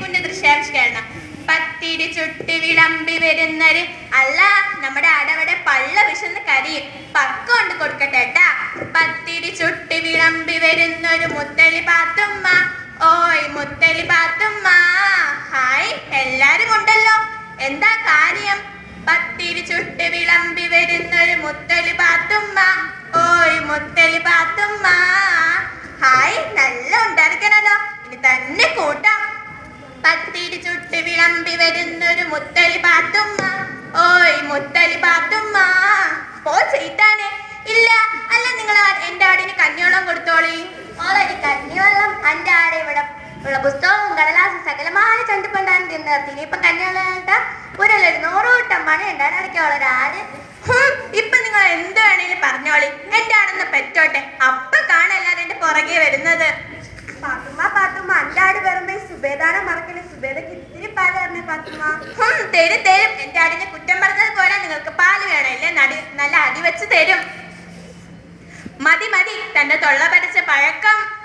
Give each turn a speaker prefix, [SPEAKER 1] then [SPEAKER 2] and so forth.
[SPEAKER 1] കുഞ്ഞു ദൃശ്യാവിഷ്കരണം പത്തിരി ചുട്ടി വിളമ്പി വരുന്നത് അല്ല നമ്മുടെ ആടവിടെ പള്ള വിശന്ന് കരിയും. പക്ക കൊണ്ട് കൊടുക്കട്ടെ കേട്ടാ. പത്തിരി ചുട്ടി വിളമ്പി വരുന്നൊരു മുത്തലി പാത്തുമ്മ. ഓയ് മുത്തലി പാത്തുമ്മ. ഹായ് എല്ലാരും ഉണ്ടല്ലോ. എന്താ കാര്യം? പത്തിരി ചുട്ടി വിളമ്പി വരുന്നൊരു മുത്തലി പാത്തുമ്മ. ഓയ് മുത്തലി പാത്തുമ്മ ഹായ് നല്ല ഉണ്ടായിരിക്കണല്ലോ ഇനി തന്നെ കൂട്ടാം പത്തിരി ചുട്ട് വിളമ്പി വരുന്നൊരു മുത്തലി പാത്തുമ്മ. ഓയ് മുത്തലി പാത്തുമ്മ. പോ ചെയ്താനെ ഇല്ല അല്ല നിങ്ങൾ എന്റെ ആടിന് കഞ്ഞിവെള്ളം കൊടുത്തോളി. മോളൊരു കഞ്ഞിവെള്ളം എന്റെ ആട് ഇവിടെ ഉള്ള പുസ്തകവും കടലാസും സകലമായ ചണ്ടിപ്പണ്ടാണ് തിന്നത് ഇനിയിപ്പൊ കഞ്ഞിവെള്ളം ഒരു നൂറ് കൂട്ടം പണി ഉണ്ടാണ് അടയ്ക്കുള്ള ആട്. ഇപ്പൊ നിങ്ങൾ എന്ത് വേണേലും പറഞ്ഞോളി. എന്റെ ആടൊന്ന് പെറ്റോട്ടെ. അപ്പൊ കാണല്ലാതെ എന്റെ പുറകെ വരുന്നത്.
[SPEAKER 2] പാത്തുമ്മ പാത്തുമ്മ അന്റെ ആട് ഈ സുബേദാനം മറക്കൽ സുബേദക്ക് ഇത്തിരി
[SPEAKER 1] ഹും, തരും തരും. എന്റെ ആടിനെ കുറ്റം പറഞ്ഞത് പോലെ നിങ്ങൾക്ക് പാൽ വേണമല്ലേ നടി? നല്ല അടി വെച്ച് തരും. മതി മതി. തന്റെ തൊള്ള പരച്ച പഴക്കം.